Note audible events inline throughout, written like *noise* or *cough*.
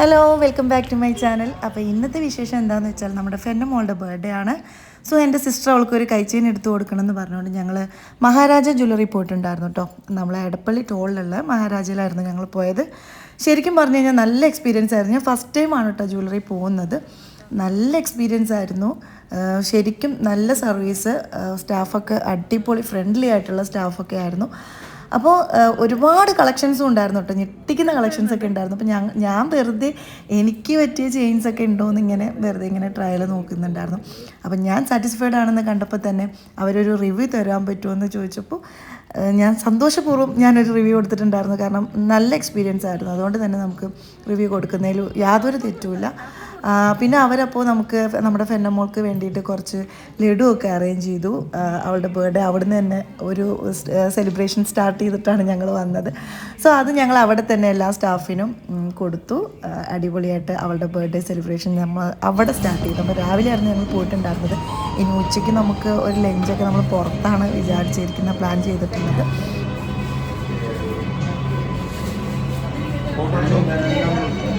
Hello welcome back to my channel അപ്പോൾ ഇന്നത്തെ വിശേഷം എന്താണെന്ന് വെച്ചാൽ നമ്മുടെ ഫെന്ന മോളുടെ ബർത്ത്ഡേ ആണ്. സോ എന്റെ സിസ്റ്റർ അവൾക്ക് ഒരു കൈച്ചെയിൻ എടുത്തു കൊടുക്കണം എന്ന് പറഞ്ഞുകൊണ്ട് ഞങ്ങൾ മഹാരാജ ജ്വല്ലറി പോയിട്ടുണ്ടായിരുന്നു കേട്ടോ നമ്മളെ എടപ്പള്ളി ടോളിലുള്ള മഹാരാജയിലായിരുന്നു ഞങ്ങൾ പോയത്. ശരിക്കും പറഞ്ഞു കഴിഞ്ഞാൽ നല്ല എക്സ്പീരിയൻസ് ആയിരുന്നു. ഞാൻ ഫസ്റ്റ് ആണ് കേട്ടോ ജ്വല്ലറി പോകുന്നത്. നല്ല എക്സ്പീരിയൻസ് ആയിരുന്നു. ശരിക്കും നല്ല സർവീസ് സ്റ്റാഫൊക്കെ അടിപൊളി ഫ്രണ്ട്ലി ആയിട്ടുള്ള സ്റ്റാഫൊക്കെ ആയിരുന്നു. അപ്പോൾ ഒരുപാട് കളക്ഷൻസും ഉണ്ടായിരുന്നു കേട്ടോ. ഞെട്ടിക്കുന്ന കളക്ഷൻസ് ഒക്കെ ഉണ്ടായിരുന്നു. അപ്പോൾ ഞാൻ ഞാൻ വെറുതെ എനിക്ക് പറ്റിയ ചെയിൻസ് ഒക്കെ ഉണ്ടോ എന്ന് ഇങ്ങനെ വെറുതെ ഇങ്ങനെ ട്രയൽ നോക്കുന്നുണ്ടായിരുന്നു. അപ്പം ഞാൻ സാറ്റിസ്ഫൈഡ് ആണെന്ന് കണ്ടപ്പോൾ തന്നെ അവരൊരു റിവ്യൂ തരാൻ പറ്റുമോ എന്ന് ചോദിച്ചപ്പോൾ ഞാൻ സന്തോഷപൂർവം ഞാനൊരു റിവ്യൂ കൊടുത്തിട്ടുണ്ടായിരുന്നു. കാരണം നല്ല എക്സ്പീരിയൻസ് ആയിരുന്നു. അതുകൊണ്ട് തന്നെ നമുക്ക് റിവ്യൂ കൊടുക്കുന്നതിൽ യാതൊരു തെറ്റുമില്ല. പിന്നെ അവരപ്പോൾ നമുക്ക് നമ്മുടെ ഫെന്നമോൾക്ക് വേണ്ടിയിട്ട് കുറച്ച് ലഡു ഒക്കെ അറേഞ്ച് ചെയ്തു അവളുടെ ബർത്ത്ഡേ അവിടുന്ന് തന്നെ ഒരു സെലിബ്രേഷൻ സ്റ്റാർട്ട് ചെയ്തിട്ടാണ് ഞങ്ങൾ വന്നത്. സോ അത് ഞങ്ങൾ അവിടെ തന്നെ എല്ലാ സ്റ്റാഫിനും കൊടുത്തു. അടിപൊളിയായിട്ട് അവളുടെ ബർത്ത്ഡേ സെലിബ്രേഷൻ നമ്മൾ അവിടെ സ്റ്റാർട്ട് ചെയ്തു. അപ്പോൾ രാവിലെയായിരുന്നു ഞങ്ങൾ പോയിട്ടുണ്ടായിരുന്നത്. ഇനി ഉച്ചയ്ക്ക് നമുക്ക് ഒരു ലഞ്ചൊക്കെ നമ്മൾ പുറത്താണ് വിചാരിച്ചിരിക്കുന്ന പ്ലാൻ ചെയ്തിട്ടുള്ളത്.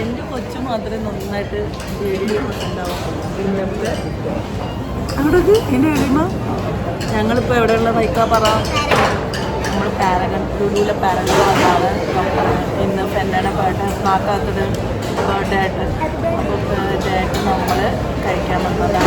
എന്റെ കൊച്ചു മാത്രമേ നന്നായിട്ട് ഉണ്ടാവും ഞങ്ങളിപ്പോൾ എവിടെയുള്ള ബൈക്കാ പറ? നമ്മൾ പാരഗൺ ലുലുവിലെ പാരഗൺ വന്നാണ് ഇന്ന് പെണ്ണയുടെ പാട്ട് കാക്കാത്തത് ബർത്ത്ഡേ ആയിട്ട് അപ്പോൾ ബർത്ത്ഡേ ആയിട്ട് നമ്മൾ കഴിക്കാൻ വന്നതാണ്.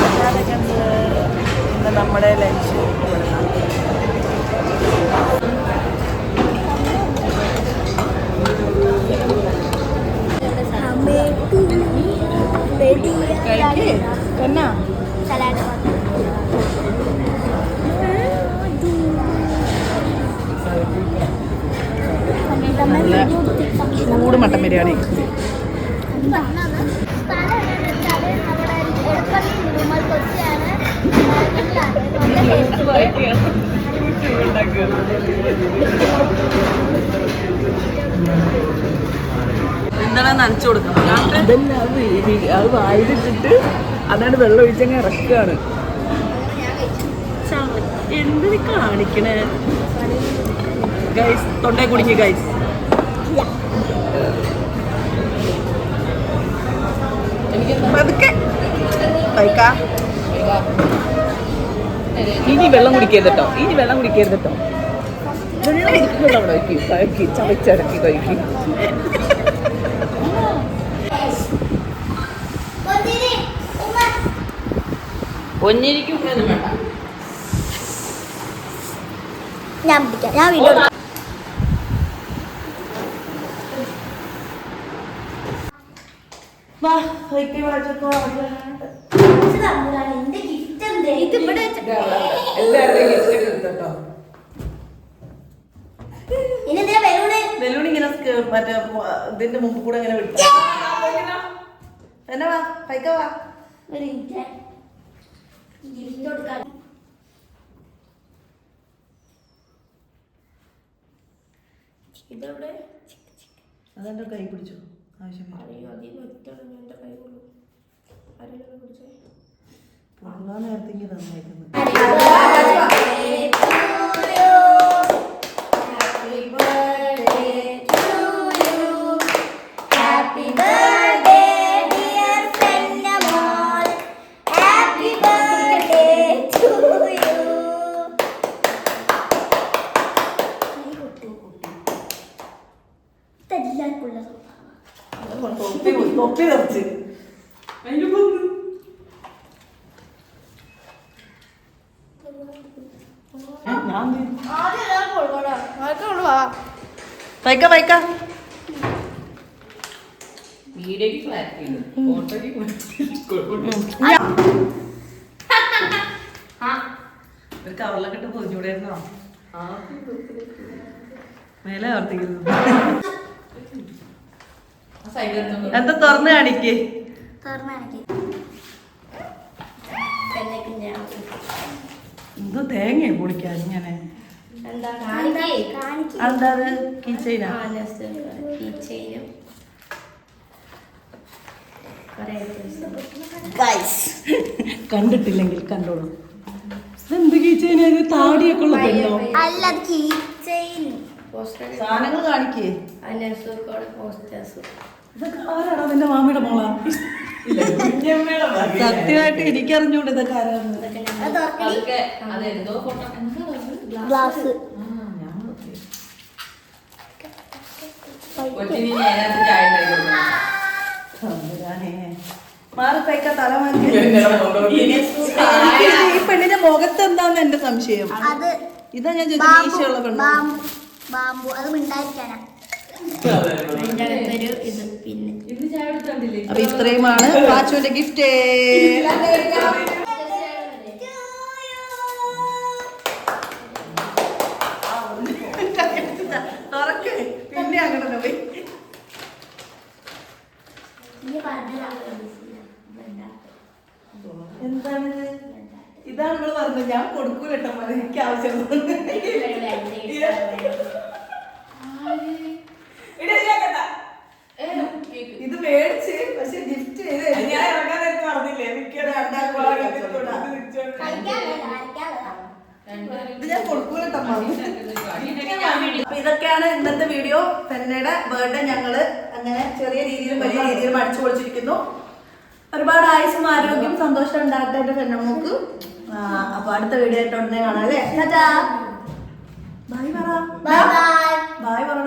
എന്നാ? ചൂട് മട്ടൻ ബിരിയാണി. എന്താണ് നനച്ചു കൊടുക്കണം. അത് വായിലിട്ടിട്ട് അതാണ് വെള്ളം ഒഴിച്ചങ്ങ് ഇറക്കുകയാണ് എന്തിനു കാണിക്കണേ? ഗൈസ് തൊണ്ടേ കുടുങ്ങി ഗൈസ് പതുക്കെ. കഴിക്കാ ഇനി വെള്ളം കുടിക്കരുത് കേട്ടോ ഇനി വെള്ളം കുടിക്കരുത് കേട്ടോ വെള്ളം ഇരിക്കുമ്പോൾ കഴിക്കും കഴിക്കും ചവച്ചിറക്കി കഴിക്കും ഒന്നിരിക്കും വേണ്ട ഞാൻ പിടിക്കാം ഞാൻ വീഡിയോ എടുക്കാം വാ കഴിക്കി വളച്ചോ ഇത് തമ്പുരാനെ, എന്റെ gift എന്തേ? ഇത് ഇവിടെ വെച്ച- എല്ലാവരുടെയും ഗിഫ്റ്റ് എടുത്തോ ഇനി എന്തിനാ ബലൂണ്? ബലൂൺ ഇങ്ങനെ സ്ക- മറ്റേ ഇതിന്റെ മുമ്പ് കൂടെ ഇങ്ങനെ വിട്ടു. എന്നാ വാ പൈക്കവാ ഒരു gift കൊടുക്കാൻ. ഇതെവിടെ? അതെന്റെ കൈ പിടിച്ചു ആവശ്യമില്ല അതിൽ എന്റെ കൈ കൊള്ളു. ആരെങ്കിലും പിടിച്ചേ. പൊങ്ങാൻ നേരത്തേക്ക് തന്നേക്കുന്നു ആ. പൈക്ക പൈക്ക ഫോട്ടോയ്ക്ക് കവറിലൊക്കെ ഇട്ട് പൊതിഞ്ഞൂടായിരുന്നോ? മേലെ ഓർത്തിക്കുന്നു എന്താ തുറന്ന് കാണിക്കേ? എന്തോ തേങ്ങ പൊളിക്കാൻ ഇങ്ങനെ. എന്താ *laughs* കണ്ടിട്ടില്ലെങ്കിൽ കണ്ടോളൂ. എന്ത് കീച്ചൈനാ ഇത് താടിയൊക്കെ ഉള്ള പെണ്ണോ? അല്ല അത് കീച്ചയിൻ. സാധനങ്ങൾ കാണിക്കേ. അനസുക്കോടെ പോസ്റ്റേഴ്സ് ഇതൊക്കെ ആരാടാ നിന്റെ മാമിയുടെ മോളാ? *laughs* സത്യമായിട്ട് എനിക്കറിഞ്ഞൂടെ ഇതൊക്കെ ആരാണ് അതെന്തോ ഫോട്ടോ. ഈ പെണ്ണിന്റെ മുഖത്ത് എന്താന്ന് എന്റെ സംശയം? ഇതാ ഞാൻ ചോദിച്ചത് ബാമ്പു അത് മിണ്ടായിരിക്കാനാ അപ്പൊ ഇത്രയുമാണ് പാച്ചുവിന്റെ ഗിഫ്റ്റ് പിന്നെ അങ്ങനെ പോയി എന്താണ് ഇതാണ് നിങ്ങൾ പറഞ്ഞത്. ഞാൻ കൊടുക്കൂല കേട്ടോ മോനെ. എനിക്ക് ആവശ്യമുള്ളത് ഇത് മേടിച്ച് പക്ഷെ ഗിഫ്റ്റ് ചെയ്ത് ഞാൻ ഇറങ്ങാൻ നേരത്ത് പറഞ്ഞില്ലേ? എനിക്ക് ഇത് ഞാൻ കൊടുക്കൂല കേട്ടോ മോനെ. അപ്പൊ ഇതൊക്കെയാണ് ഇന്നത്തെ വീഡിയോ. പെന്നയുടെ ബർത്ത്ഡേ ഞങ്ങൾ അങ്ങനെ ചെറിയ രീതിയിലും വലിയ രീതിയിലും അടിച്ചു പൊളിച്ചിരിക്കുന്നു. ഒരുപാട് ആയുസും ആരോഗ്യം സന്തോഷം ഉണ്ടാകട്ടെ എന്റെ പെണ്ണമ്മക്ക്. അപ്പൊ അടുത്ത വീഡിയോ ആയിട്ട് ഉടനെ കാണാം അല്ലേ? ബൈ പറ. ബൈ ബൈ പറ